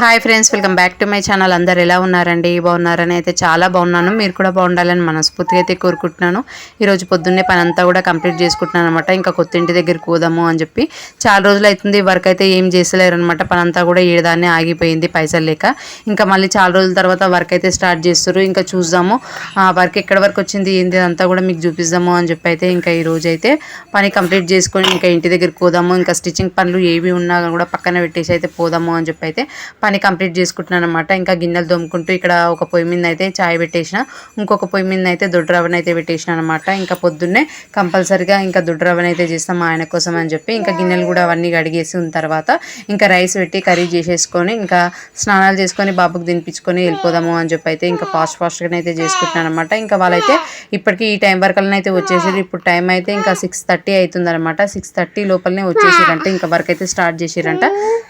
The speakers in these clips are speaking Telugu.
Hi friends welcome back to my channel అందరు ఎలా ఉన్నారండి? బాగున్నారని అయితే చాలా బాగున్నాను. మీరు కూడా బాగుండాలని మనస్ఫూర్తిగా అయితే కోరుకుంటున్నాను. ఈరోజు పొద్దున్నే పని అంతా కూడా కంప్లీట్ చేసుకుంటున్నాను అనమాట ఇంకా కొత్త ఇంటి దగ్గరికి పోదాము అని చెప్పి చాలా రోజులు అవుతుంది. వర్క్ అయితే ఏం చేసలేరు అనమాట పని అంతా కూడా ఏడాన్ని ఆగిపోయింది పైసలు లేక. ఇంకా మళ్ళీ చాలా రోజుల తర్వాత వర్క్ అయితే స్టార్ట్ చేస్తారు ఇంకా చూద్దాము ఆ వర్క్ ఎక్కడ వరకు వచ్చింది ఏంది అంతా కూడా మీకు చూపిద్దాము అని చెప్పి అయితే ఇంకా ఈ రోజు అయితే పని కంప్లీట్ చేసుకొని ఇంకా ఇంటి దగ్గరికి పోదాము. ఇంకా స్టిచ్చింగ్ పనులు ఏవి ఉన్నా కూడా పక్కన పెట్టేసి అయితే పోదాము అని చెప్పి అయితే పని కంప్లీట్ చేసుకుంటున్నాను అనమాట ఇంకా గిన్నెలు దొమ్ముకుంటూ ఇక్కడ ఒక పొయ్యి మీద అయితే చాయ్ పెట్టేసిన. ఇంకొక పొయ్యి మీద అయితే దొడ్డు అయితే పెట్టేసిన అనమాట ఇంకా పొద్దున్నే కంపల్సరిగా ఇంకా దొడ్డు అయితే చేస్తాం మా ఆయన కోసం అని చెప్పి. ఇంకా గిన్నెలు కూడా అవన్నీ కడిగేసి ఉన్న తర్వాత ఇంకా రైస్ పెట్టి కర్రీ చేసేసుకొని ఇంకా స్నానాలు చేసుకొని బాబుకి తినిపించుకొని వెళ్ళిపోదాము అని చెప్పి అయితే ఇంకా ఫాస్ట్ ఫాస్ట్గా అయితే చేసుకుంటున్నాను అనమాట ఇంకా వాళ్ళైతే ఇప్పటికీ ఈ టైం వరకు అయితే వచ్చేసారు. ఇప్పుడు టైం అయితే ఇంకా సిక్స్ థర్టీ అవుతుంది అనమాట సిక్స్ థర్టీ లోపలనే వచ్చేసారంటే. ఇంకా వర్క్ అయితే స్టార్ట్ చేసారంట.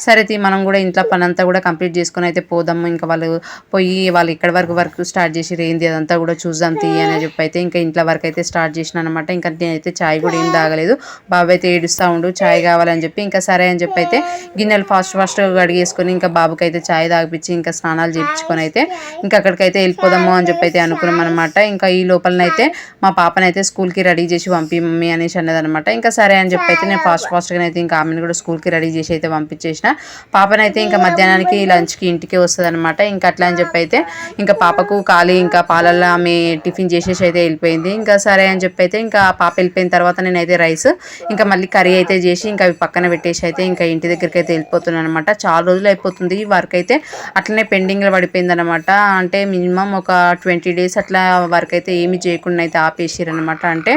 సరే మనం కూడా ఇంట్లో పని అంతా కూడా కంప్లీట్ చేసుకొని అయితే పోదాము ఇంకా వాళ్ళు పోయి వాళ్ళు ఇక్కడ వరకు వర్క్ స్టార్ట్ చేసి ఏంది అదంతా కూడా చూద్దాం తీ అని చెప్పి అయితే ఇంకా ఇంట్లో వర్క్ అయితే స్టార్ట్ చేసిన అనమాట ఇంకా నేనైతే చాయ్ కూడా ఏం తాగలేదు. బాబు అయితే ఏడుస్తూ ఉండు చాయ్ కావాలని చెప్పి ఇంకా సరే అని చెప్పి అయితే గిన్నెలు ఫాస్ట్ ఫాస్ట్ కడిగేసుకొని ఇంకా బాబుకి అయితే చాయ్ తాగిపించి ఇంకా స్నానాలు చేయించుకొని అయితే ఇంకా అక్కడికైతే వెళ్ళిపోదాము అని చెప్పి అయితే అనుకున్నాం అనమాట ఇంకా ఈ లోపలనైతే మా పాపనైతే స్కూల్కి రెడీ చేసి పంపి మమ్మీ అనేసి అన్నదనమాట ఇంకా సరే అని చెప్పి అయితే నేను ఫాస్ట్ ఫాస్ట్గా అయితే ఇంకా ఆమెను కూడా స్కూల్కి రెడీ చేసి అయితే పంపించేసిన. పాపనైతే ఇంకా మధ్యాహ్నానికి లంచ్కి ఇంటికి వస్తుంది అనమాట ఇంకా అట్లా అని చెప్పి అయితే ఇంకా పాపకు ఖాళీ ఇంకా పాలల్లో ఆమె టిఫిన్ చేసేసి అయితే వెళ్ళిపోయింది. ఇంకా సరే అని చెప్పి అయితే ఇంకా పాప వెళ్ళిపోయిన తర్వాత నేనైతే రైస్ ఇంకా మళ్ళీ కర్రీ అయితే చేసి ఇంకా అవి పక్కన పెట్టేసి అయితే ఇంకా ఇంటి దగ్గరికి అయితే వెళ్ళిపోతున్నాను అనమాట చాలా రోజులు అయిపోతుంది వర్క్ అయితే. అట్లనే పెండింగ్లో పడిపోయింది అనమాట అంటే మినిమం ఒక ట్వంటీ డేస్ అట్లా వర్క్ అయితే ఏమి చేయకుండా అయితే ఆపేసిరు అనమాట అంటే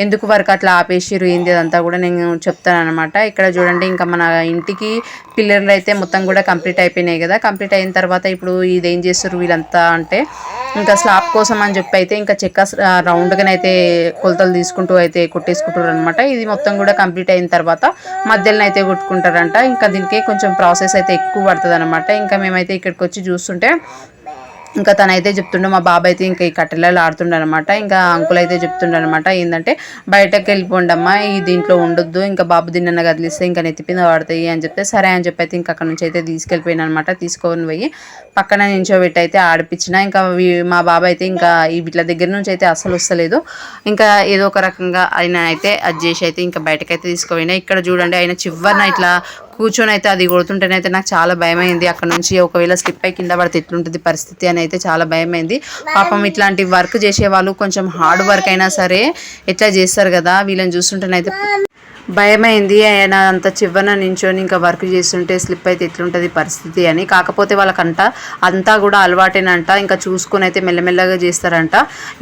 ఎందుకు వర్క్ అట్లా ఆపేసిరు ఏంది అదంతా కూడా నేను చెప్తాను అనమాట ఇక్కడ చూడండి ఇంకా మన ఇంటికి పిల్లర్లు అయితే మొత్తం కూడా కంప్లీట్ అయిపోయినాయి కదా కంప్లీట్ అయిన తర్వాత ఇప్పుడు ఇది ఏం చేస్తారు వీళ్ళంతా అంటే ఇంకా స్లాబ్ కోసం అని చెప్పి అయితే ఇంకా చెక్క రౌండ్గానైతే కొలతలు తీసుకుంటూ అయితే కొట్టేసుకుంటారు అనమాట ఇది మొత్తం కూడా కంప్లీట్ అయిన తర్వాత మధ్యలో అయితే కొట్టుకుంటారంట. ఇంకా దీనికి కొంచెం ప్రాసెస్ అయితే ఎక్కువ పడుతుంది అనమాట ఇంకా మేమైతే ఇక్కడికి వచ్చి చూస్తుంటే ఇంకా తనైతే చెప్తుండే మా బాబాయ్ అయితే ఇంకా ఈ కట్టెలలో ఆడుతుండే అనమాట ఇంకా అంకుల్ అయితే చెప్తుండే అనమాట ఏంటంటే బయటకు వెళ్ళిపోండమ్మా ఈ దీంట్లో ఉండొద్దు ఇంకా బాబు దీన్ని కదిలిస్తే ఇంకా నెత్తిపింద పడతాయి అని చెప్తే సరే అని చెప్పి అయితే ఇంకా అక్కడ నుంచి అయితే తీసుకెళ్ళిపోయాను అనమాట తీసుకొని పోయి పక్కన నించోబెట్టి అయితే ఆడిపించిన. ఇంకా మా బాబాయ్ అయితే ఇంకా ఈ వీళ్ళ దగ్గర నుంచి అయితే అసలు వస్తలేదు. ఇంకా ఏదో ఒక రకంగా ఆయన అయితే అది చేసి అయితే ఇంకా బయటకైతే తీసుకుపోయినా. ఇక్కడ చూడండి ఆయన చివరిన ఇట్లా కూర్చొని అయితే అది కొడుతుంటేనైతే నాకు చాలా భయమైంది. అక్కడ నుంచి ఒకవేళ స్లిప్ అయి కింద పడితే ఎట్లుంటుంది పరిస్థితి అని అయితే చాలా భయమైంది. పాపం ఇట్లాంటి వర్క్ చేసే వాళ్ళు కొంచెం హార్డ్ వర్క్ అయినా సరే ఎట్లా చేస్తారు కదా? వీళ్ళని చూస్తుంటేనైతే భయమైంది ఆయన అంత చివరన నించొని ఇంకా వర్క్ చేస్తుంటే స్లిప్ అయితే ఎట్లుంటుంది పరిస్థితి అని. కాకపోతే వాళ్ళకంట అంతా కూడా అలవాటేనంట. ఇంకా చూసుకొని అయితే మెల్లమెల్లగా చేస్తారంట.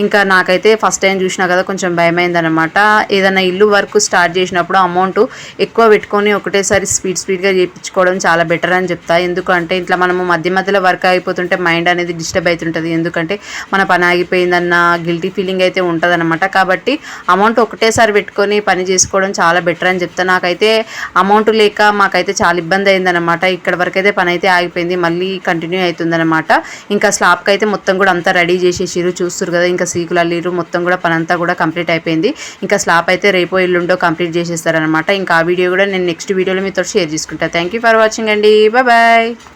ఇంకా నాకైతే ఫస్ట్ టైం చూసినా కదా కొంచెం భయమైంది అనమాట ఏదైనా ఇల్లు వర్క్ స్టార్ట్ చేసినప్పుడు అమౌంట్ ఎక్కువ పెట్టుకొని ఒకటేసారి స్పీడ్ స్పీడ్గా చేయించుకోవడం చాలా బెటర్ అని చెప్తా. ఎందుకంటే ఇట్లా మనము మధ్య మధ్యలో వర్క్ అయిపోతుంటే మైండ్ అనేది డిస్టర్బ్ అవుతుంటుంది ఎందుకంటే మన పని ఆగిపోయిందన్న గిల్టీ ఫీలింగ్ అయితే ఉంటుంది కాబట్టి అమౌంట్ ఒకటేసారి పెట్టుకొని పని చేసుకోవడం చాలా బెటర్ అని చెప్తా. నాకైతే అమౌంట్ లేక మాకైతే చాలా ఇబ్బంది అయిందనమాట ఇక్కడ వరకు అయితే పని అయితే ఆగిపోయింది. మళ్ళీ కంటిన్యూ అవుతుందనమాట ఇంకా స్లాబ్కి అయితే మొత్తం కూడా అంతా రెడీ చేసేసిరు చూస్తారు కదా ఇంకా సీకులు అల్లిరు మొత్తం కూడా పని అంతా కూడా కంప్లీట్ అయిపోయింది. ఇంకా స్లాబ్ అయితే రేపో ఎల్లుండో కంప్లీట్ చేసేస్తారనమాట ఇంకా ఆ వీడియో కూడా నేను నెక్స్ట్ వీడియోలో మీతో షేర్ చేసుకుంటాను థ్యాంక్ యూ ఫర్ వాచింగ్ అండి. బాయ్